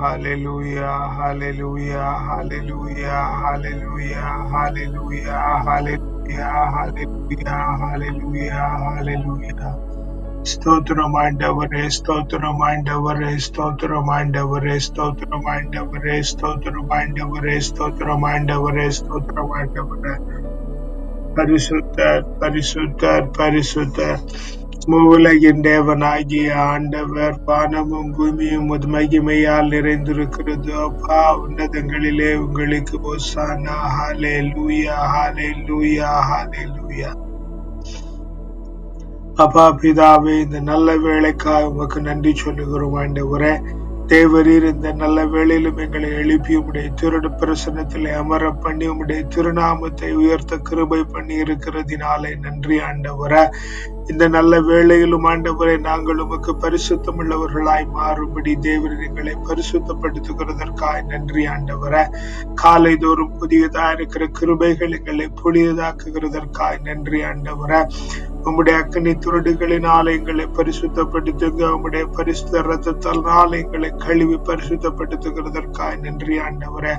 hallelujah, hallelujah, hallelujah, hallelujah, hallelujah, hallelujah, hallelujah, hallelujah, hallelujah. ஸ்தோத்திரம் ஆண்டவரே ஸ்தோத்திரம் ஆண்டவரே ஸ்தோத்திரம் ஆண்டவரே ஸ்தோத்திரம் ஆண்டவரே ஸ்தோத்திரம் ஆண்டவரே ஸ்தோத்திரம் மூவுலகின் தேவனாகிய ஆண்டவர் வானமும் பூமியும் உமது மகிமையால் நிறைந்திருக்கிறது. அப்பா உன்னதங்களிலே உங்களுக்கு ஓசானா ஹாலே லூயா ஹாலே லூயா ஹாலே லூயா அப்பா பிதாவே இந்த நல்ல வேலைக்காக உமக்கு நன்றி சொல்லுகிறோம் ஆண்டவரே. தேவரீர் இந்த நல்ல வேளையிலும் எங்களை எழுப்பி உடைய திருடு பிரசனத்தில் அமர பண்ணி உடைய திருநாமத்தை உயர்த்த கிருபை பண்ணி இருக்கிறதுனாலே நன்றி ஆண்டவர. இந்த நல்ல வேளையிலும் ஆண்டவரை நாங்கள் உமக்கு பரிசுத்தம் உள்ளவர்களாய் மாறும்படி தேவரீர் எங்களை பரிசுத்தப்படுத்துகிறதற்காய் நன்றி ஆண்டவரே. காலை தோறும் புதியதா இருக்கிற கிருபைகள் எங்களை புதியதாக்குகிறதற்காய் நன்றி ஆண்டவர. உம்முடைய அக்கனி துருடுகளினால் எங்களை பரிசுத்தப்படுத்துங்க உம்முடைய பரிசுத்த ரத்தத்தால் எங்களை கழுவி பரிசுத்தப்படுத்துகிறதற்காய் நன்றி ஆண்டவரே.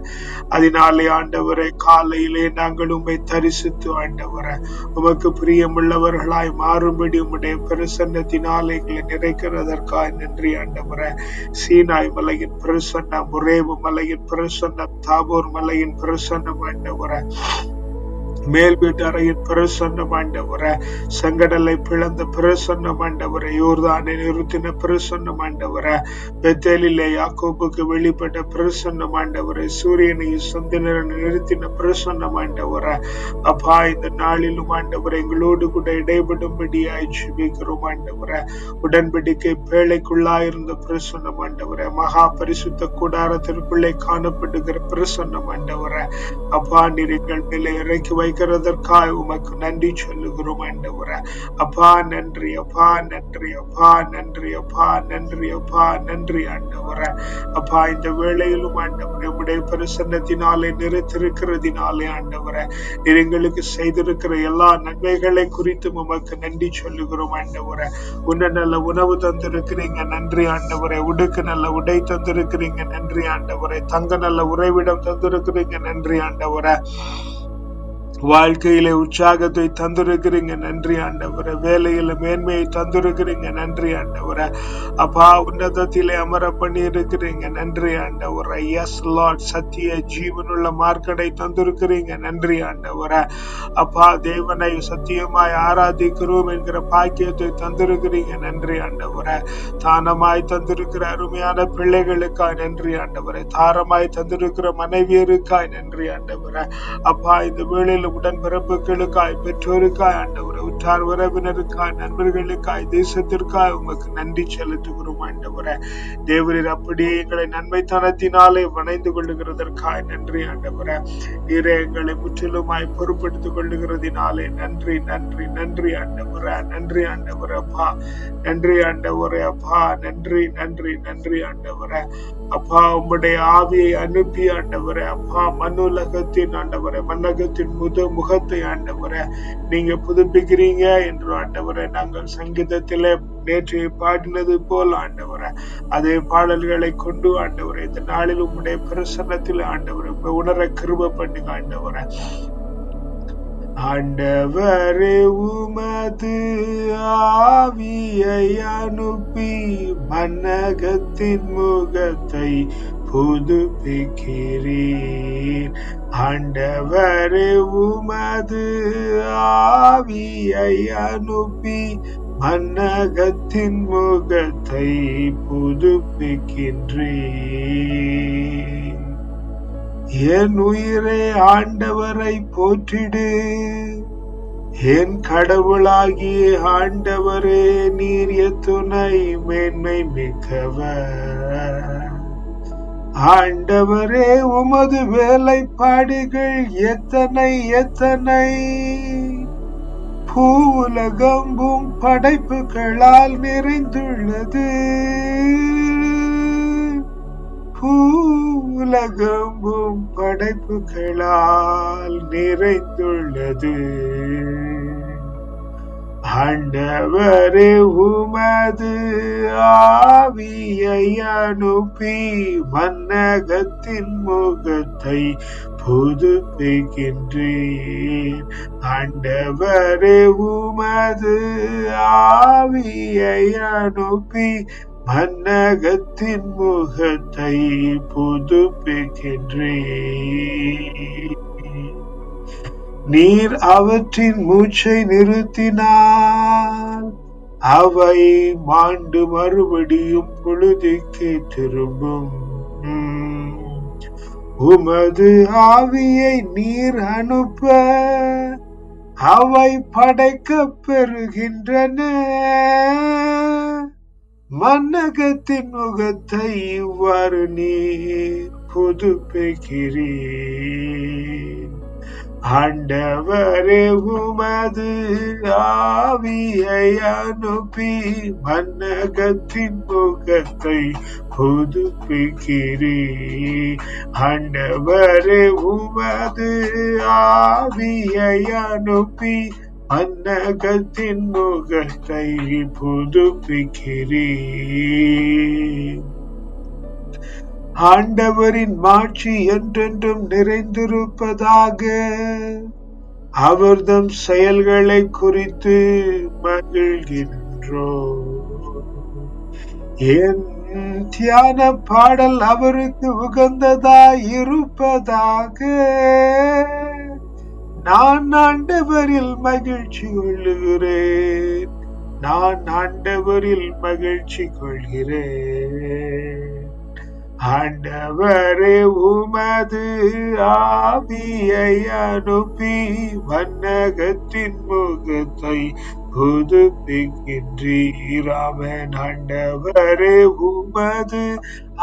அதனாலே ஆண்டவரை காலையிலே நாங்கள் உண்மை தரிசித்து ஆண்டவரை உமக்கு பிரியமுள்ளவர்களாய் மாறும் வரும்படி உம்முடைய பிரசன்னத்தினால் எங்களை நிறைக்கிறதற்காய் நன்றி ஆண்டவரை சீனாய் மலையின் பிரசன்னம் உரேவு மலையின் பிரசன்னம் தாபோர் மலையின் பிரசன்னம் ஆண்டவரை மேல் வீட்டு அறையின் பிரசன்னம் ஆண்டவர செங்கடலை பிளந்த பிரசன்னம் ஆண்டவர யோர்தானை நிறுத்தின பிரசன்னம் ஆண்டவர பெத்தேலிலே யாக்கோபுக்கு வெளிப்பட்ட பிரசன்னம் ஆண்டவர சூரியனையும் சந்திரனை நிறுத்தின பிரசன்னம் ஆண்டவர அப்பா இந்த நாளிலும் ஆண்டவர எங்களோடு கூட இடைபடும்படியாய் ஜிபிக்கிறோம் ஆண்டவர. உடன்படிக்கை பேழைக்குள்ளாயிருந்த பிரசன்னம் ஆண்டவர மகா பரிசுத்த கூடாரத்திற்குள்ளே காணப்படுகிற பிரசன்னம் ஆண்டவர அப்பா நீர் எங்கள் மேலே இறக்கி வை வைக்கிறதற்காய் உமக்கு நன்றி சொல்லுகிறோம் ஆண்டவரே. அப்பா நன்றி அப்பா நன்றி அப்பா நன்றி அப்பா நன்றி அப்பா நன்றி ஆண்டவரே. அப்பா இந்த வேளையிலும் ஆண்டவரே உடைய பிரசன்னத்தினாலே நிறைத்திருக்கிறதினாலே ஆண்டவரே நீர் எங்களுக்கு செய்திருக்கிற எல்லா நன்மைகளை குறித்தும் உமக்கு நன்றி சொல்லுகிறோம் ஆண்டவரே. உன்ன நல்ல உணவு தந்திருக்கிறீங்க நன்றி ஆண்டவரே. உடுக்கு நல்ல உடை தந்திருக்கிறீங்க நன்றி ஆண்டவரே. தங்க நல்ல உறைவிடம் தந்திருக்கிறீங்க நன்றி ஆண்டவரே. வாழ்க்கையில உற்சாகத்தை தந்திருக்கிறீங்க. நன்றி ஆண்டவர. வேலையில மேன்மையை தந்திருக்கிறீங்க. நன்றி ஆண்டவர. அப்பா உன்னதத்திலே அமர பண்ணி இருக்கிறீங்க நன்றி ஆண்டவர. எஸ் லார்ட் சத்திய ஜீவனுள்ள மார்க்கடை தந்திருக்கிறீங்க. நன்றி ஆண்டவர. அப்பா தேவனை சத்தியமாய் ஆராதிக்கிறோம் என்கிற பாக்கியத்தை தந்திருக்கிறீங்க. நன்றி ஆண்டவர. தானமாய் தந்திருக்கிற அருமையான பிள்ளைகளுக்காய் நன்றி ஆண்டவர. தாரமாய் தந்திருக்கிற மனைவியருக்காய் நன்றி ஆண்டவர. அப்பா இந்த வேளையில உடன்பிறப்புகளுக்காய் பெற்றோருக்காய் ஆண்டவரை உற்றார் உறவினருக்காய் நண்பர்களுக்காய் தேசத்திற்காய் உமக்கு நன்றி செலுத்துகிறோம் ஆண்டவரை. தேவரீர் அப்படியே எங்களை நன்மைத்தனத்தினாலே வணைந்து கொள்ளுகிறதற்காய் நன்றி ஆண்டவரை. நீரே எங்களை முற்றிலுமாய் பொறுப்படுத்திக் கொள்ளுகிறதினாலே நன்றி நன்றி நன்றி ஆண்டவரே. நன்றி ஆண்டவர அப்பா. நன்றி ஆண்டவரே அப்பா. நன்றி நன்றி நன்றி ஆண்டவரே. அப்பா உம்முடைய ஆவியை அனுப்பி ஆண்டவரே. அப்பா மண்ணுலகத்தின் ஆண்டவரே மன்னகத்தின் புது முகத்தை ஆண்டவரை நீங்க புதுப்பிக்கிறீங்க என்று ஆண்டவரை நாங்கள் சங்கீதத்திலே நேற்று பாடினது போல் ஆண்டவரை அதே பாடல்களை கொண்டு ஆண்டவரை இந்த நாளில் உங்களுடைய பிரசன்னத்தில் ஆண்டவரை உணர கிருப பண்ணுங்க ஆண்டவரை. ஆண்டவரே உமது ஆவியை அனுப்பி மன்னகத்தின் முகத்தை புதுப்பிக்கிறேன் ஆண்டவர் உமது ஆவியை அனுப்பி மன்னகத்தின் முகத்தை புதுப்பிக்கின்றே என் உயிரே ஆண்டவரை போற்றிடு. என் கடவுளாகிய ஆண்டவரே நீர் எத்துணை மேன்மை மிக்கவர். ஆண்டவரே உமது வேலைப்பாடுகள் எத்தனை எத்தனை? பூவுலகம்பும் படைப்புகளால் நிறைந்துள்ளது. பூவுலகம்பும் படைப்புகளால் நிறைந்துள்ளது. ஆண்டவரே உமது ஆவியை அனுப்பி மன்னகத்தின் முகத்தை புதுப்பிக்கின்றேன். ஆண்டவரே உமது ஆவியை அனுப்பி மன்னகத்தின் முகத்தை புதுப்பிக்கின்றேன். நீர் அவற்றின் மூச்சை நிறுத்தினால் அவை மாண்டு மறுபடியும் பொழுதுக்கு திரும்பும். உமது ஆவியை நீர் அனுப்ப அவை படைக்க பெறுகின்றன. மன்னகத்தின் முகத்தை இவ்வாறு நீர் புதுப்பிக்கிறீர். ஆண்டவரே உமது ஆவியை அனுப்பி மன்னகத்தின் முகத்தை புதுப்பிக்கிறே ஆண்டவரே உமது ஆவியை அனுப்பி மன்னகத்தின் முகத்தை புதுப்பிக்கிறே ஆண்டவரின் மாட்சி என்றென்றும் நிறைந்திருப்பதாக. அவர்தம் செயல்களை குறித்து மகிழ்கின்றோ என் தியான பாடல் அவருக்கு உகந்ததாய் இருப்பதாக நான் ஆண்டவரில் மகிழ்ச்சி கொள்ளுகிறேன். நான் ஆண்டவரில் மகிழ்ச்சி கொள்கிறேன். ஆண்டவரே உமது ஆவியை அனுப்பி வண்ணகத்தின் முகத்தை புதுப்பிக்கின்றீராமன் ஆண்டவரே உமது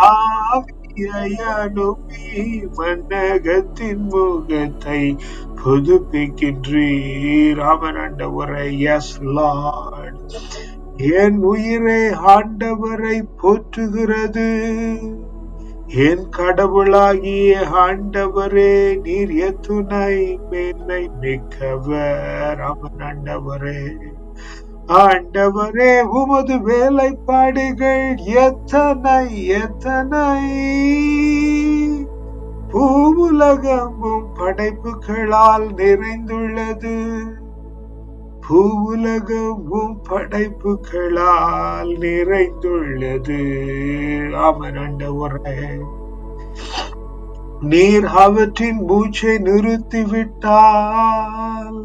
ஆவியை அனுப்பி வண்ணகத்தின் முகத்தை புதுப்பிக்கின்றீராமன் ஆண்டவரை எஸ் லார்ட். என் உயிரை ஆண்டவரை போற்றுகிறது. என் கடவுளாகிய ஆண்டவரே நீர் எத்துணை மேன்மை மிக்கவர் அவன் ஆண்டவரே. ஆண்டவரே உமது வேலைப்பாடுகள் எத்தனை எத்தனை? பூவுலகமும் படைப்புகளால் நிறைந்துள்ளது. பூவுலகவும் படைப்புகளால் நிறைந்துள்ளது. அவன் உரை நீர் அவற்றின் மூச்சை நிறுத்திவிட்டால்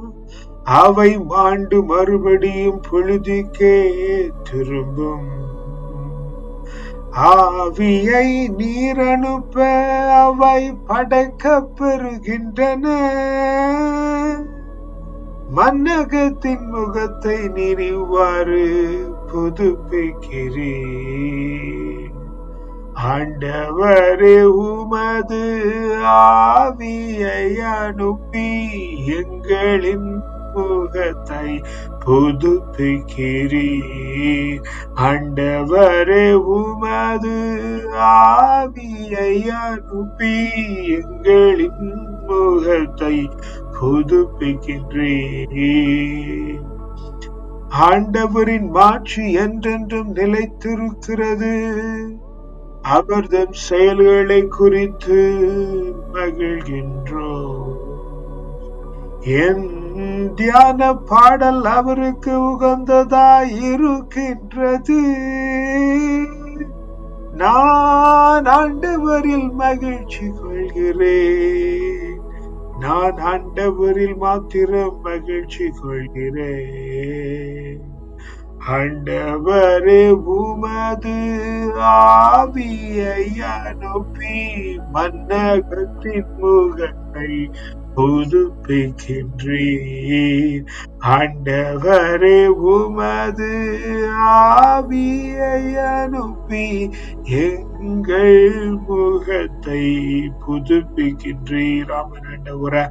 அவை மாண்டு மறுபடியும் பொழுதுக்கே திரும்பும். ஆவியை நீர் அனுப்ப அவை படைக்கப் பெறுகின்றன. மன்னகத்தின் முகத்தை நிறிவாறு புதுப்பிக்கிறேன். ஆண்டவரே உமது ஆவியை அனுப்பி எங்களின் முகத்தை புதுப்பிக்கிறீர் ஆண்டவரே உமது ஆவியை அனுப்பி எங்களின் முகத்தை புதுப்பிக்கின்றேன். ஆண்டவரின் மாட்சி என்றென்றும் நிலைத்திருக்கிறது. அவர்தம் செயல்களை குறித்து மகிழ்கின்றோம். என் தியான பாடல் அவருக்கு உகந்ததாய் இருக்கின்றது நான் ஆண்டவரில் மகிழ்ச்சி கொள்கிறேன். நான் ஆண்டவரில் மாத்திரம் மகிழ்ச்சி கொள்கிறேன். ஆண்டவரே உமது ஆவியை அனுப்பி மன்னகத்தின் முகத்தை புதுப்பிக்கின்றீர் ஆண்டவரே உமது ஆவியை அனுப்பி எங்கள் முகத்தை புதுப்பிக்கின்றீர். ராமன் ஆண்டவரே.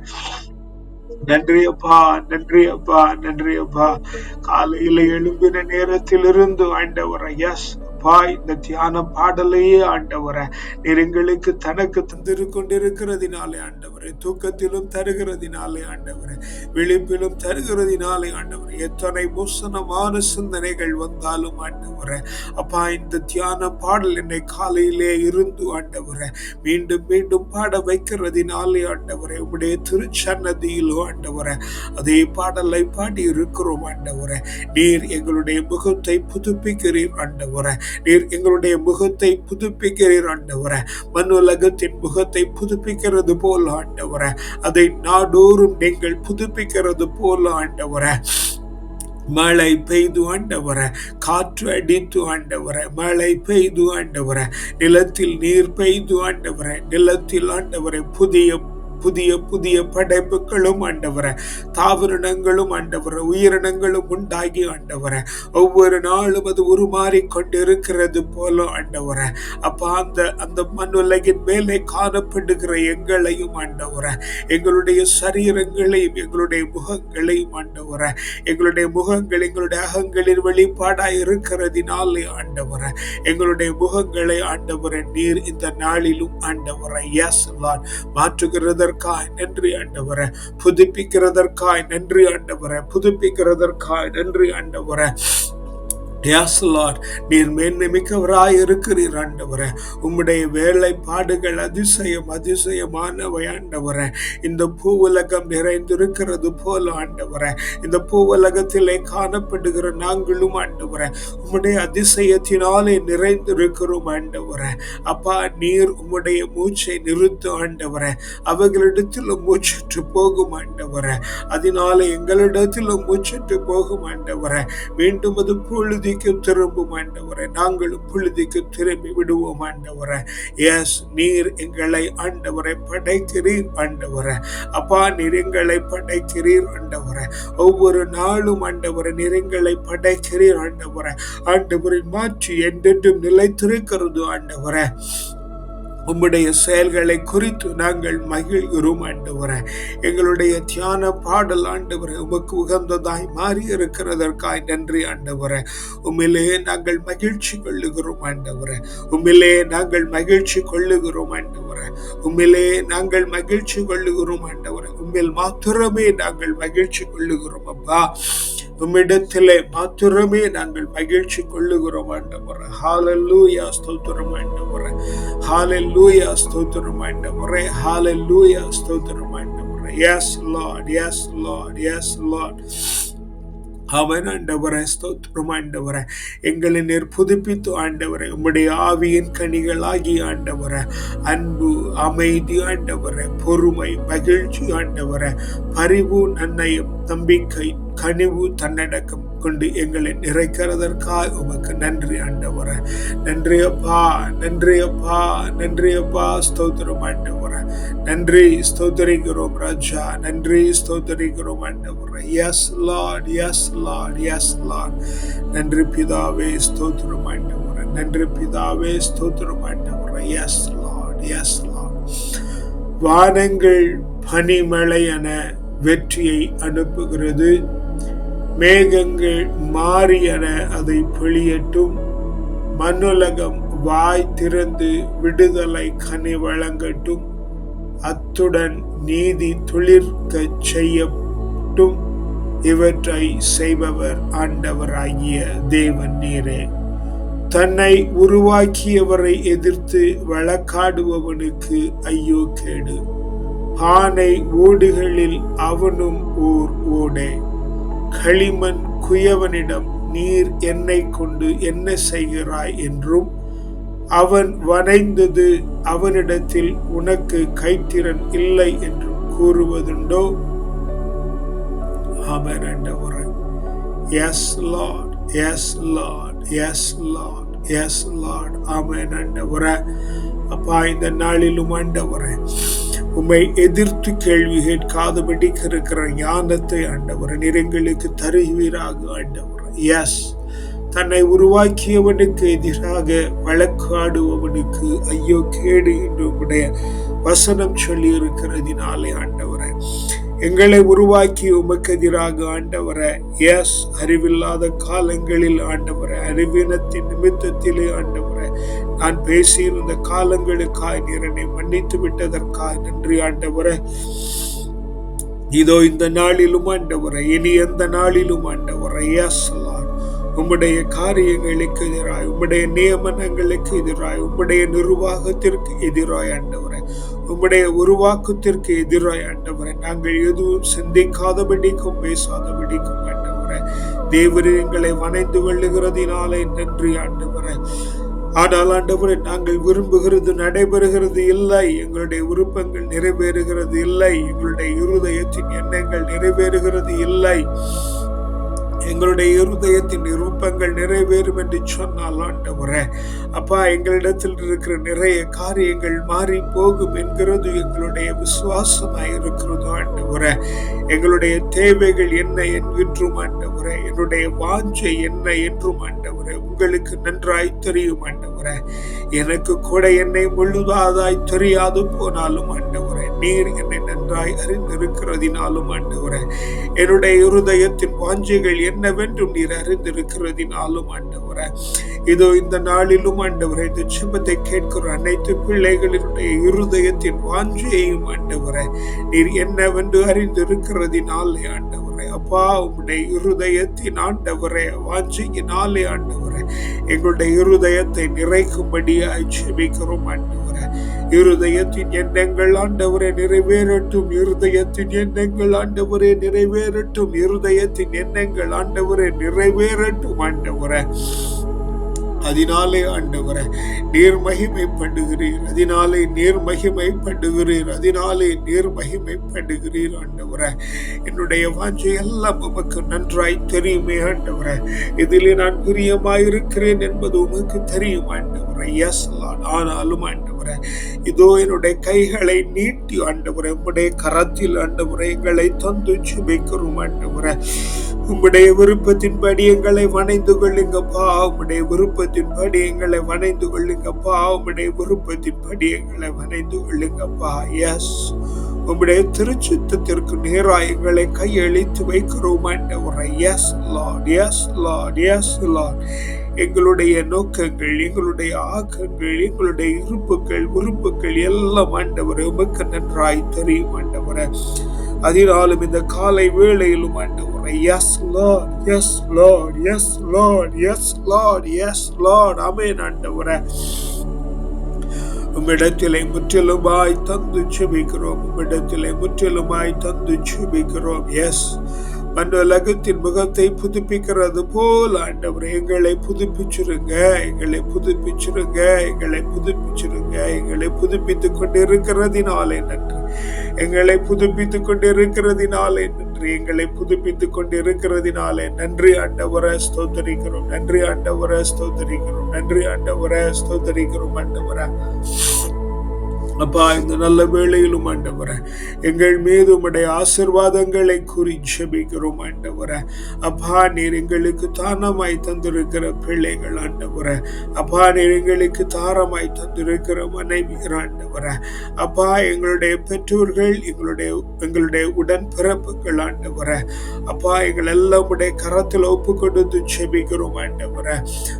நன்றி அப்பா நன்றி அப்பா நன்றி அப்பா. காலையில எழும்பின நேரத்தில் இருந்து ஆண்டவரை எஸ் அப்பா இந்த தியான பாடலையே ஆண்டவரை. நீர் எங்களுக்கு தனக்கு தந்திரு கொண்டிருக்கிறதினாலே ஆண்டவரை. தூக்கத்திலும் தருகிறதினாலே ஆண்டவரை. விழிப்பிலும் தருகிறதினாலே ஆண்டவரை. எத்தனை மோசனமான சிந்தனைகள் வந்தாலும் ஆண்டவரை. அப்பா இந்த தியான பாடல் என்னை காலையிலே இருந்து ஆண்டவரை. மீண்டும் மீண்டும் பாட வைக்கிறதினாலே ஆண்டவரை. உம்முடைய திருச்சன்னதியிலோ ஆண்டவரை. அதே பாடலை பாடி இருக்கிறோம் ஆண்டவரை. நீர் எங்களுடைய முகத்தை புதுப்பிக்கிறீர் ஆண்டவரை. நீர் எங்களுடைய முகத்தை புதுப்பிக்கிறீர் ஆண்டவரை. மண்ணுலகத்தின் முகத்தை புதுப்பிக்கிறது போல ஆண்டவரை. அதை நாடோறும் நீங்கள் புதுப்பிக்கிறது போல ஆண்டவரை. மழை பெய்து ஆண்டவர. காற்று அடித்து ஆண்டவர. மழை பெய்து ஆண்டவர. நிலத்தில் நீர் பெய்து ஆண்டவர. நிலத்தில் ஆண்டவரை. புதிய புதிய புதிய படைப்புகளும் ஆண்டவர. தாவரணங்களும் ஆண்டவர. உயிரினங்களும் உண்டாகி ஆண்டவர. ஒவ்வொரு நாளும் அது உருமாறி கொண்டிருக்கிறது போல ஆண்டவர. அப்ப அந்த அந்த மண்ணுலகின் மேலே காணப்படுகிற எங்களையும் ஆண்டவர. எங்களுடைய சரீரங்களையும் எங்களுடைய முகங்களையும் ஆண்டவர. எங்களுடைய முகங்கள் எங்களுடைய அகங்களின் வெளிப்பாடாய் இருக்கிறதினாலே ஆண்டவர. எங்களுடைய முகங்களை ஆண்டவர நீர் இந்த நாளிலும் ஆண்டவர. எஸ் மாற்றுகிறதற்கு புதுப்பிக்கிறதற்காய் நன்றி ஆண்டவர. புதுப்பிக்கிறதற்காய் நன்றி ஆண்டவர. புதுப்பிக்கிறதற்காய் நன்றி ஆண்டவர. Yes, நீர் மேன்மைமிக்கவராய் இருக்கிறீர் ஆண்டவரே. உம்முடைய வேலைப்பாடுகள் அதிசயம் அதிசயமானவை ஆண்டவரே. இந்த பூவுலகம் நிறைந்திருக்கிறது போல ஆண்டவரே. இந்த பூவுலகத்திலே காணப்படுகிற நாங்களும் ஆண்டவரே. உம்முடைய அதிசயத்தினாலே நிறைந்திருக்கிறோம் ஆண்டவரே. அப்பா நீர் உம்முடைய மூச்சை நிறுத்து ஆண்டவரே. அவர்களிடத்திலும் மூச்சற்று போகும் ஆண்டவரே. அதனால எங்களிடத்திலும் மூச்சற்று போகும் ஆண்டவரே. மீண்டும் அது பொழுது புழுதிக்கு திரும்பும் ஆண்டவரை நாங்களும் புழுதிக்கு திரும்பி விடுவோம் ஆண்டவரை. எஸ் நீர் எங்களை ஆண்டவரை படைக்கிறீர் ஆண்டவரை. அப்பா நீர் எங்களை படைக்கிறீர் ஆண்டவரை. ஒவ்வொரு நாளும் ஆண்டவரை நீர் எங்களை படைக்கிறீர் ஆண்டவரை. ஆண்டவரின் மாற்றி என்றென்றும் நிலைத்திருக்கிறது ஆண்டவரை. உம்முடைய செயல்களை குறித்து நாங்கள் மகிழ்கிறோம் ஆண்டவரை. எங்களுடைய தியான பாடல் ஆண்டவரை உமக்கு உகந்ததாய் மாறி இருக்கிறதற்காய் நன்றி ஆண்டவரை. உண்மையிலே நாங்கள் மகிழ்ச்சி கொள்ளுகிறோம் ஆண்டவரை. உண்மையிலே நாங்கள் மகிழ்ச்சி கொள்ளுகிறோம் ஆண்டவரை. உண்மையிலே நாங்கள் மகிழ்ச்சி கொள்ளுகிறோம் ஆண்டவரை. உண்மையில் மாத்திரமே நாங்கள் மகிழ்ச்சி கொள்ளுகிறோம் அப்பா. உம்மிடத்திலே மாத்திரமே நாங்கள் மகிழ்ச்சி கொள்ளுகிறோம் ஆண்டவரை. ஹாலல்லூயா ஸ்தோத்திரம் ஆண்டவரை. ஹாலல்லூயா ஸ்தோத்திரம் ஆண்டவரை. ஹாலல்லூயா ஸ்தோத்திரம் ஆண்டவரை. Yes Lord yes Lord yes Lord அவன் ஆண்டவரை ஸ்தோத்திரம் ஆண்டவரை. எங்களை நேர் புதுப்பித்து ஆண்டவரை. உம்முடைய ஆவியின் கனிகளாகி ஆண்டவரை. அன்பு அமைதி ஆண்டவரை. பொறுமை மகிழ்ச்சி ஆண்டவரை. பரிவு நன்னயம் நம்பிக்கை கனிவு தன்னடக்கம். கொண்டு எங்களை நிறைக்கிறதற்காய் உமக்கு நன்றி ஆண்டவர. நன்றி அப்பா. நன்றி அப்பா. நன்றி அப்பா. ஸ்தோத்திரம் ஆண்டவர. நன்றி ஸ்தோத்தரிக்கிறோம் ராஜா. நன்றி ஸ்தோத்தரிக்கிறோம் ஆண்டவர. Yes Lord yes Lord yes Lord நன்றி பிதாவே. ஸ்தோத்திரம் ஆண்டவர. நன்றி பிதாவே. ஸ்தோத்திரம் ஆண்டவர. எஸ் லார்ட் எஸ் லார்ட் வானங்கள் பனிமழை என வெற்றியை அனுப்புகிறது. மேகங்கள் மாறியன அதை பொழியட்டும். மண்ணுலகம் வாய் திறந்து விடுதலை கனி வழங்கட்டும். அத்துடன் நீதி துளிர்க்க செய்யட்டும். இவற்றை செய்பவர் ஆண்டவராகிய தேவன் நீரே. தன்னை உருவாக்கியவரை எதிர்த்து வழக்காடுபவனுக்கு ஐயோ கேடு. பானை ஓடுகளில் அவனும் ஓர் ஓடே. களிமண் குயவனிடம் நீர் என்னை கொண்டு என்ன செய்கிறாய் என்றும் அவன் வரைந்தது அவனிடத்தில் உனக்கு கைத்திறன் இல்லை என்றும் கூறுவதுண்டோ? அவன் ஆண்டவரே. Yes Lord yes Lord yes Lord yes Lord ஆமேன் ஆண்டவரே. அப்பா இந்த நாளிலும் ஆண்டவரே உம்மை எதிர்த்து கேள்வி கேட்காதபடி இருக்கிற ஞானத்தை ஆண்டவர் நிறங்களுக்கு தருவீராக ஆண்டவர். எஸ் தன்னை உருவாக்கியவனுக்கு எதிராக வழக்காடுபவனுக்கு ஐயோ கேடு என்று உடைய வசனம் சொல்லி இருக்கிறதினாலே ஆண்டவரை. எங்களை உருவாக்கி உமக்கு எதிராக ஆண்டவரை எஸ் அறிவில்லாத காலங்களில் ஆண்டவரை அறிவீனத்தின் நிமித்தத்திலே ஆண்டவரை நான் பேசியிருந்த காலங்களுக்காய் நீர் என்னை மன்னித்து விட்டதற்காய் நன்றி ஆண்டவரை. இதோ இந்த நாளிலும் ஆண்டவரை இனி எந்த நாளிலும் ஆண்டவரை எஸ் உம்முடைய காரியங்களுக்கு எதிராய் உம்முடைய நியமனங்களுக்கு எதிராய் உம்முடைய நிர்வாகத்திற்கு எதிராய் ஆண்டவரை. உம்முடைய உருவாக்கத்திற்கு எதிராய் ஆண்டவரை நாங்கள் எதுவும் சிந்திக்காதபடிக்கும் பேசாதபடிக்கும் ஆண்டவரை தேவரி எங்களை வணைந்து கொள்ளுகிறதினாலே நன்றி ஆண்டவரை. ஆனால் ஆண்டவரை நாங்கள் விரும்புகிறது நடைபெறுகிறது இல்லை எங்களுடைய விருப்பங்கள் நிறைவேறுகிறது இல்லை எங்களுடைய இருதயத்தின் எண்ணங்கள் நிறைவேறுகிறது இல்லை. எங்களுடைய இருதயத்தின் விருப்பங்கள் நிறைவேறும் என்று சொன்னால் ஆண்டவரே அப்பா எங்களிடத்தில் இருக்கிற நிறைய காரியங்கள் மாறி போகும் என்கிறது எங்களுடைய விசுவாசமாக இருக்கிறது ஆண்டவரே. எங்களுடைய தேவைகள் என்ன என்றும் ஆண்டவரே. என்னுடைய வாஞ்சை என்ன என்றும் ஆண்டவரே. உங்களுக்கு நன்றாய் தெரியும் ஆண்டவரே. எனக்கு கூட என்னை முழுதாதாய் தெரியாது போனாலும் ஆண்டவரே நீர் என்னை நன்றாய் அறிந்திருக்கிறதினாலும் ஆண்டவரே. என்னுடைய இருதயத்தின் வாஞ்சைகள் என்னவென்றும் நீர் அறிந்திருக்கிறதினாலும் ஆண்டவர. இதோ இந்த நாளிலும் ஆண்டவர இந்த சிபத்தை கேட்கிற அனைத்து பிள்ளைகளினுடைய இருதயத்தின் வாஞ்சையையும் ஆண்டவர நீர் என்னவென்று அறிந்திருக்கிறதினாலே ஆண்டவர. அப்பா உம்முடைய இருதயத்தின் ஆண்டவரே வாஞ்சியினாலே ஆண்டவரே எங்களுடைய இருதயத்தை நிறைக்கும்படியாய் செபிக்கிறோம் ஆண்டவரே. இருதயத்தின் எண்ணங்கள் ஆண்டவரே நிறைவேறட்டும். இருதயத்தின் எண்ணங்கள் ஆண்டவரே நிறைவேறட்டும். இருதயத்தின் எண்ணங்கள் ஆண்டவரே நிறைவேறட்டும் ஆண்டவரே. அதனாலே ஆண்டவரை நீர் மகிமைப்படுகிறீர் அதனாலே நீர் மகிமைப்படுகிறீர் அதனாலே நீர் மகிமைப்படுகிறீர் ஆண்டவரை. என்னுடைய வாஞ்சை எல்லாம் உமக்கு நன்றாய் தெரியுமே ஆண்டவரை. இதிலே நான் பிரியமாயிருக்கிறேன் என்பது உமக்கு தெரியும் ஆண்டவரை. எஸ் ஆனாலும் ஆண்டவரை. இதோ என்னுடைய கைகளை நீட்டி ஆண்டவரே உம்முடைய கரத்தில் ஆண்டவரே எங்களை தந்து சுமைக்கிறோம் ஆண்டவரே. உம்முடைய விருப்பத்தின்படி எங்களை வணைந்து கொள்ளுங்கப்பா. உம்முடைய விருப்பத்தின்படி எங்களை வணைந்து கொள்ளுங்கப்பா. உம்முடைய விருப்பத்தின்படி எங்களை வணைந்து கொள்ளுங்கப்பா. எஸ் உம்முடைய திருச்சித்தத்திற்கு நேராக எங்களை கையளித்து வைக்கிறோம் yes Lord yes Lord yes Lord எங்களுடைய நோக்கங்கள் எங்களுடைய ஆக்கங்கள் எங்களுடைய இருப்புகள் உறுப்புகள் எல்லாம் ஆண்டவர் உமக்கு நன்றாய் தெரியும் ஆண்டவர. அதனாலும் இந்த காலை வேளையிலும் ஆண்டவரை yes Lord yes Lord yes Lord yes Lord yes Lord அமேன் ஆண்டவரை. உம்மிடத்திலே முற்றிலுமாய் தந்து சுபிக்கிறோம். உம்மிடத்திலே முற்றிலுமாய் தந்து சுபிக்கிறோம். எஸ் மண்ணுலகத்தின் முகத்தை புதுப்பிக்கிறது போல் ஆண்டவர் எங்களை புதுப்பிச்சிருங்க எங்களை புதுப்பிச்சிருங்க எங்களை புதுப்பிச்சிருங்க எங்களை புதுப்பித்துக் கொண்டிருக்கிறதினாலே நன்றி. எங்களை புதுப்பித்துக் கொண்டிருக்கிறதினாலே நன்றி எங்களை புதுப்பித்துக் கொண்டிருக்கிறதினாலே நன்றி. ஆண்டவரை ஸ்தோத்தரிக்கிறோம். நன்றி ஆண்டவரை ஸ்தோத்தரிக்கிறோம். நன்றி ஆண்டவரை ஸ்தோத்தரிக்கிறோம் ஆண்டவரை. அப்பா இந்த நல்ல வேளையிலும் ஆண்டவரை எங்கள் மீது உடைய ஆசிர்வாதங்களை கூறி செபிக்கிறோம் ஆண்டவரை. அப்பா நீர் எங்களுக்கு தானமாய் தந்திருக்கிற பிள்ளைகள் ஆண்டவரை. அப்பா நீர் எங்களுக்கு தாரமாய் தந்திருக்கிற மனைவியர் ஆண்டவரை. அப்பா எங்களுடைய பெற்றோர்கள் எங்களுடைய எங்களுடைய உடன்பிறப்புகள் ஆண்டவரை. அப்பா எங்கள் எல்லாம் உடைய கரத்தில் ஒப்பு கொடுத்து செபிக்கிறோம் ஆண்டவரை.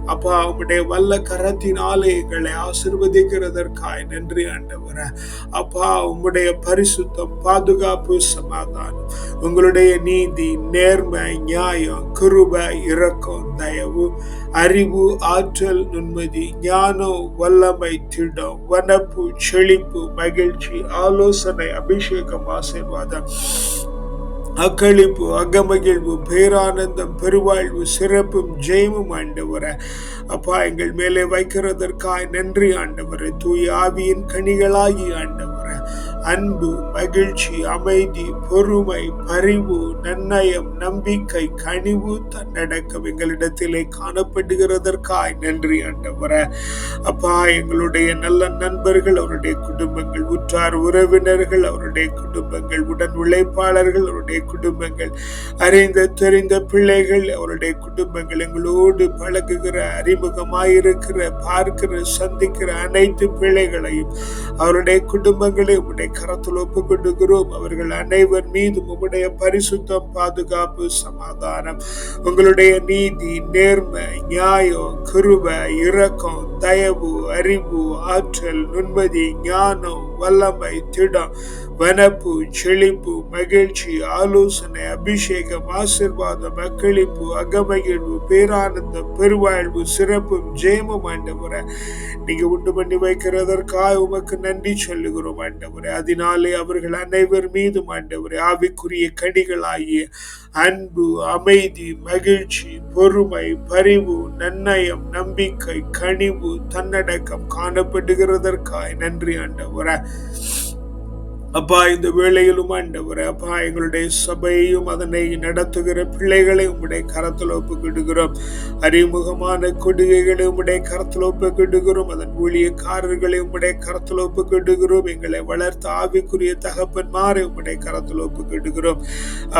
அப்பா உடைய வல்ல கரத்தினாலே எங்களை ஆசிர்வதிக்கிறதற்காய் நன்றி ஆண்டவர். ஆண்டவரே. அப்பா உம்முடைய பரிசுத்தம் பாதுகாப்பு சமாதானம் உங்களுடைய நீதி நேர்மை நியாயம் கிருப இரக்கம் தயவு அறிவு ஆற்றல் நுண்மதி ஞானம் வல்லமை திடம் வனப்பு செழிப்பு மகிழ்ச்சி ஆலோசனை அபிஷேகம் ஆசீர்வாதம். அக்களிப்பு அகமகிழ்வு பேரானந்தம் பெருவாழ்வு சிறப்பும் ஜெயமும் ஆண்டவர. அப்பா எங்கள் மேலே வைக்கிறதற்காய் நன்றி ஆண்டவரை. தூய் ஆவியின் கனிகளாகி ஆண்டவர. அன்பு மகிழ்ச்சி அமைதி பொறுமை பரிவு நன்னயம் நம்பிக்கை கனிவு தன்னடக்கம் எங்களிடத்திலே காணப்படுகிறதற்காய். நன்றி ஆண்டவர. அப்பா எங்களுடைய நல்ல நண்பர்கள் அவருடைய குடும்பங்கள் உற்றார் உறவினர்கள் அவருடைய குடும்பங்கள் உடன் உழைப்பாளர்கள் அவருடைய குடும்பங்கள் அறிந்த தெரிந்த பிள்ளைகள் அவருடைய குடும்பங்கள் எங்களோடு பழகுகிற அறிமுகமாயிருக்கிற பார்க்கிற சந்திக்கிற அனைத்து பிள்ளைகளையும் அவருடைய குடும்பங்களை உடைய கரத்தில் ஒப்புக்கொண்டுகிறோம் அவர்கள் அனைவர் மீது உம்முடைய பரிசுத்தம் பாதுகாப்பு சமாதானம் உங்களுடைய நீதி நேர்மை நியாயம் கிருபை இரக்கம் தயவு அறிவு ஆற்றல் நுண்மதி ஞானம் வல்லமை திடம் வனப்பு செழிப்பு மகிழ்ச்சி ஆலோசனை அபிஷேகம் ஆசிர்வாதம் அக்களிப்பு அகமகிழ்வு பேரானந்தம் பெருவாழ்வு சிறப்பும் ஜெயமும் ஆண்டவரை. நீங்க உண்டு பண்ணி வைக்கிறதற்காக உமக்கு நன்றி சொல்லுகிறோம் ஆண்டவரை. அதனாலே அவர்கள் அனைவர் மீதும் ஆண்டவரை ஆவிக்குரிய கடிகளாகிய அன்பு அமைதி மகிழ்ச்சி பொறுமை பரிவு நன்னயம் நம்பிக்கை கனிவு தன்னடக்கம் காணப்படுகிறதற்காய் நன்றி ஆண்டவரை. அப்பா இந்த வேளையிலும் ஆண்டவர் அப்பா எங்களுடைய சபையும் அதனை நடத்துகிற பிள்ளைகளை உம்முடைய கரத்தில் ஒப்புக்கிடுகிறோம். அறிமுகமான கொடுகைகளை உம்முடைய கரத்தில் ஒப்புக்கிடுகிறோம். அதன் ஊழியக்காரர்களை உம்முடைய கரத்தில் ஒப்புக்கிடுகிறோம். எங்களை வளர்த்த ஆவிக்குரிய தகப்பன்மாரை உம்முடைய கரத்தில் ஒப்புக்கிடுகிறோம்.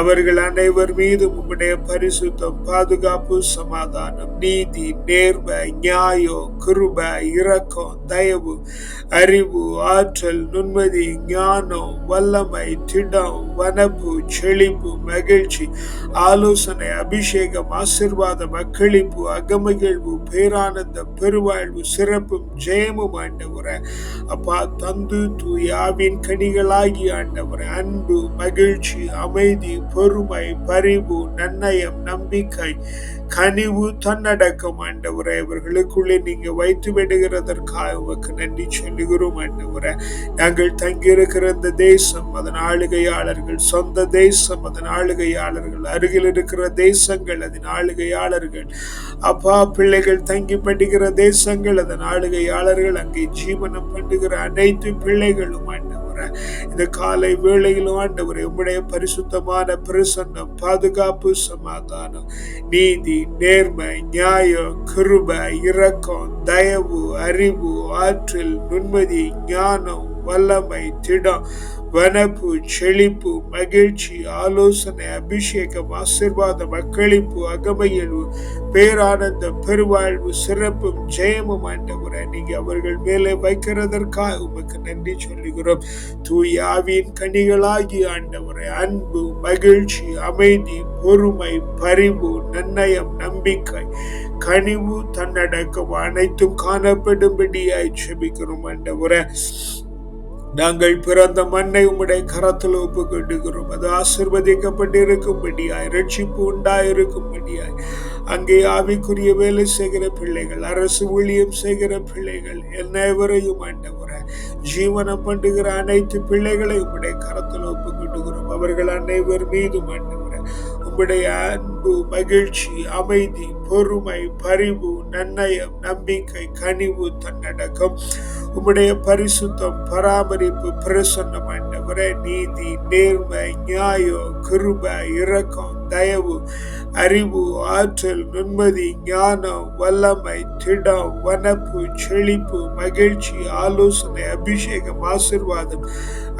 அவர்கள் அனைவர் மீதும் உம்முடைய பரிசுத்தம் பாதுகாப்பு சமாதானம் நீதி நேர்மை நியாயம் கிருப இரக்கம் தயவு அறிவு ஆற்றல் நுண்மதி ஞானம் வல்லமை திடம் வனப்பு செழிப்பு மகிழ்ச்சி ஆலோசனை அபிஷேகம் ஆசிர்வாதம் அக்களிப்பு அகமகிழ்வு பேரானந்த பெருவாழ்வு சிறப்பும் ஜெயமும் ஆண்டவர. அப்பா தந்து தூயாவின் கனிகளாகி ஆண்டவர. அன்பு மகிழ்ச்சி அமைதி பொறுமை பரிவு நன்னயம் நம்பிக்கை கனிவு தன்னடக்கம் ஆண்டவரை இவர்களுக்குள்ளே நீங்க வைத்து விடுகிறதற்காக உமக்கு நன்றி சொல்லுகிறோம் ஆண்டவரை. நாங்கள் தங்கியிருக்கிற இந்த தேசம் அதன் ஆளுகையாளர்கள் சொந்த தேசம் அதன் ஆளுகையாளர்கள் அருகில் இருக்கிற தேசங்கள் அதன் ஆளுகையாளர்கள். அப்பா பிள்ளைகள் தங்கி படுகிற தேசங்கள் அதன் ஆளுகையாளர்கள் அங்கே ஜீவனம் பண்ணுகிற அனைத்து பிள்ளைகளும் ஆண்டவர். இந்த காலை வேளையிலும் ஆண்டவர் உம்முடைய பரிசுத்தமான பிரசன்னம் பாதுகாப்பு சமாதானம் நீதி நேர்மை நியாயம் கிருப இரக்கம் தயவு அறிவு ஆற்றல் நுண்மதி ஞானம் வல்லமை திடம் வனப்பு செழிப்பு மகிழ்ச்சி ஆலோசனை அபிஷேகம் ஆசிர்வாதம் அக்களிப்பு அகமையல்வு பேரானந்தம் பெருவாழ்வு சிறப்பும் ஜெயமும் ஆண்டவரை நீங்க அவர்கள் மேலே வைக்கிறதற்காக உமக்கு நன்றி சொல்லுகிறோம். தூய் ஆவியின் கனிகளாகி ஆண்டவரை அன்பு மகிழ்ச்சி அமைதி பொறுமை பரிவு நன்னயம் நம்பிக்கை கனிவு தன்னடக்கம் அனைத்தும் காணப்படும்படியாய் செபிக்கிறோம் ஆண்டவரை. நாங்கள் பிறந்த மண்ணை உம்முடைய கரத்தில் ஒப்பு கட்டுகிறோம் அது ஆசிர்வதிக்கப்பட்டிருக்கும்படியாய் ரட்சிப்பு உண்டாயிருக்கும்படியாய். அங்கே ஆவிக்குரிய வேலை செய்கிற பிள்ளைகள் அரசு ஊழியம் செய்கிற பிள்ளைகள் என்னவரையும் ஆண்டவரை ஜீவனம் பண்ணுகிற அனைத்து பிள்ளைகளை உம்முடைய கரத்தில் ஒப்பு அவர்கள் அனைவர் மீதும் ஆண்டவரை உம்முடைய அன்பு மகிழ்ச்சி அமைதி பொறுமை பரிவு நன்னயம் நம்பிக்கை கனிவு தன்னடக்கம் உம்முடைய பரிசுத்தம் பராமரிப்பு பிரசன்னம் ஆண்டவரே நீதி நேர்மை நியாயம் கிருப இரக்கம் தயவு அறிவு ஆற்றல் நிம்மதி ஞானம் வல்லமை திடம் வனப்பு செழிப்பு மகிழ்ச்சி ஆலோசனை அபிஷேகம் ஆசிர்வாதம்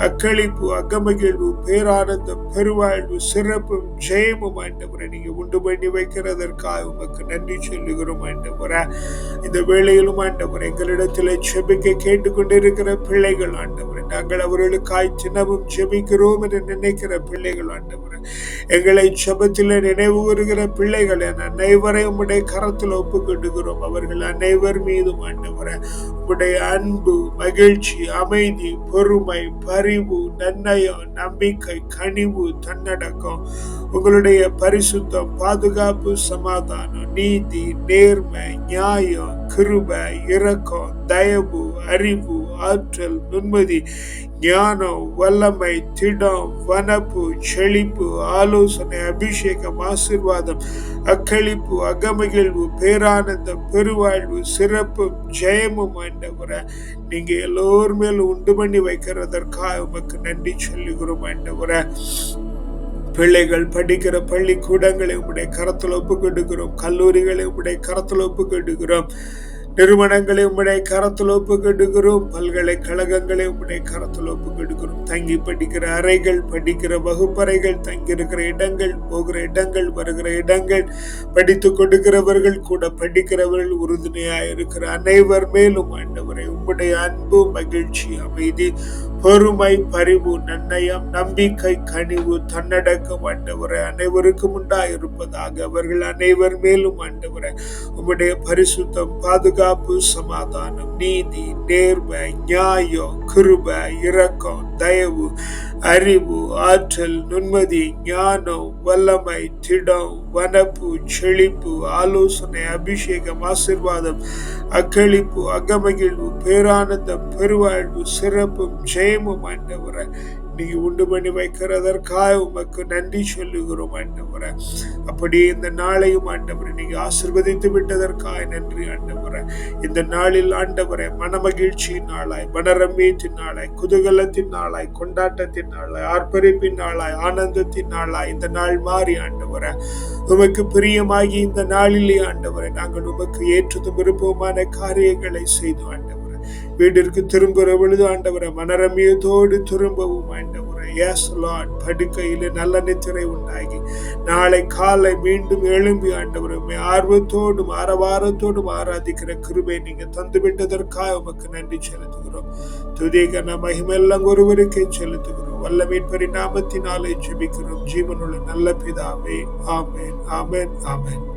அக்களிப்பு அகமகிழ்வு பேரானந்தம் பெருவாழ்வு சிறப்பும் ஜெயமும் ஆண்டவரை நீங்க உண்டு பண்ணி வைக்கிறதற்காக உமக்கு நன்றி சொல்லுகிறோம் ஆண்டவரை. இந்த வேளையிலும் ஆண்டவர் எங்களிடத்தில் செபிக்க கேட்டுக்கொண்டிருக்கிற பிள்ளைகள் ஆண்டவரை நாங்கள் அவர்களுக்காய் சின்னமும் செபிக்கிறோம் என்று நினைக்கிற பிள்ளைகள் ஆண்டவர். எங்களை சபத்தில் நினைவு கூறுகிற பிள்ளைகள் என அனைவரையும் உடைய கரத்தில் ஒப்புக்கொண்டுகிறோம் அவர்கள் அனைவர் மீதும் ஆண்டவரை உடைய அன்பு மகிழ்ச்சி அமைதி பொறுமை பரிவு நன்னயம் நம்பிக்கை கனிவு தன்னடக்கம் உங்களுடைய பரிசுத்தம் பாதுகாப்பு சமாதானம் நீதி நேர்மை நியாயம் கிருப இரக்கம் தயவு அறிவு ஆற்றல் நுண்மதி ஞானம் வல்லமை திடம் வனப்பு செழிப்பு ஆலோசனை அபிஷேகம் ஆசிர்வாதம் அக்களிப்பு அகமகிழ்வு பேரானந்தம் பெருவாழ்வு சிறப்பும் ஜெயமும் ஆண்டவரை. நீங்க எல்லோர் மேலும் உண்டு பண்ணி வைக்கிறதற்காக உமக்கு நன்றி சொல்லுகிறோம் ஆண்டவரை. பிள்ளைகள் படிக்கிற பள்ளிக்கூடங்களை உங்களுடைய கரத்தில் ஒப்பு கெடுக்கிறோம் கல்லூரிகளை உங்களுடைய கரத்தில் ஒப்பு கெடுக்கிறோம் நிறுவனங்களை உம்முடைய கரத்தில் ஒப்புக்கெடுக்கிறோம். பல்கலைக்கழகங்களை உம்முடைய கரத்தில் ஒப்புக்கெடுக்கிறோம். தங்கி படிக்கிற அறைகள் படிக்கிற வகுப்பறைகள் தங்கி இருக்கிற இடங்கள் போகிற இடங்கள் வருகிற இடங்கள் படித்து கொடுக்கிறவர்கள் கூட படிக்கிறவர்கள் உறுதுணையாக இருக்கிற அனைவர் மேலும் ஆண்டவரை உம்முடைய அன்பு மகிழ்ச்சி அமைதி பொறுமை பரிவு நன்னயம் நம்பிக்கை கனிவு தன்னடக்கம் ஆண்டவரை அனைவருக்கும் உண்டாயிருப்பதாக அவர்கள் அனைவர் மேலும் ஆண்டவரை உம்முடைய பரிசுத்தம் பாதுகாப்பு சமாதானம் நீதி நேர்மை நியாயம் கிருப இரக்கம் தயவு அறிவு ஆற்றல் நுண்மதி ஞானம் வல்லமை திடம் வனப்பு செழிப்பு ஆலோசனை அபிஷேகம் ஆசிர்வாதம் அக்களிப்பு அகமகிழ்வு பேரானந்தம் பெருவாழ்வு சிறப்பும் ஜெயமும் ஆண்டவரை நீ உண்டு பண்ணி வைக்கிறதற்காக உமக்கு நன்றி சொல்லுகிறோம் ஆண்டவரை அப்படியே இந்த நாளையும் ஆண்டவரை நீங்க ஆசிர்வதித்து விட்டதற்காக நன்றி ஆண்டவரை இந்த நாளில் ஆண்டவரை மனமகிழ்ச்சியின் நாளாய் மனரம்மியத்தின் நாளாய் குதூகலத்தின் நாளாய் கொண்டாட்டத்தின் நாளாய் ஆர்ப்பரிப்பின் நாளாய் ஆனந்தத்தின் நாளாய் இந்த நாள் மாறி ஆண்டவரை உமக்கு பிரியமாகி இந்த நாளிலே ஆண்டவரை நாங்கள் உமக்கு ஏற்றதும் விருப்பமான காரியங்களை செய்து ஆண்டவர் வீட்டிற்கு திரும்புகிற பொழுது ஆண்டவரை மனரமியத்தோடு திரும்பவும் ஆண்டவரை எஸ் லார்ட் நல்ல நித்திரை உண்டாகி நாளை காலை மீண்டும் எழும்பி ஆண்டவரை ஆர்வத்தோடும் ஆரவாரத்தோடும் ஆராதிக்கிற கிருபை நீங்க தந்து விட்டதற்காக உமக்கு நன்றி செலுத்துகிறோம். துதிகன மகிமெல்லாம் ஒருவருக்கே செலுத்துகிறோம். வல்ல மீட்பரி நாமத்தினாலே ஜெபிக்கிறோம். ஜீவனுள்ள நல்ல பிதாவே ஆமேன் ஆமேன் ஆமேன்.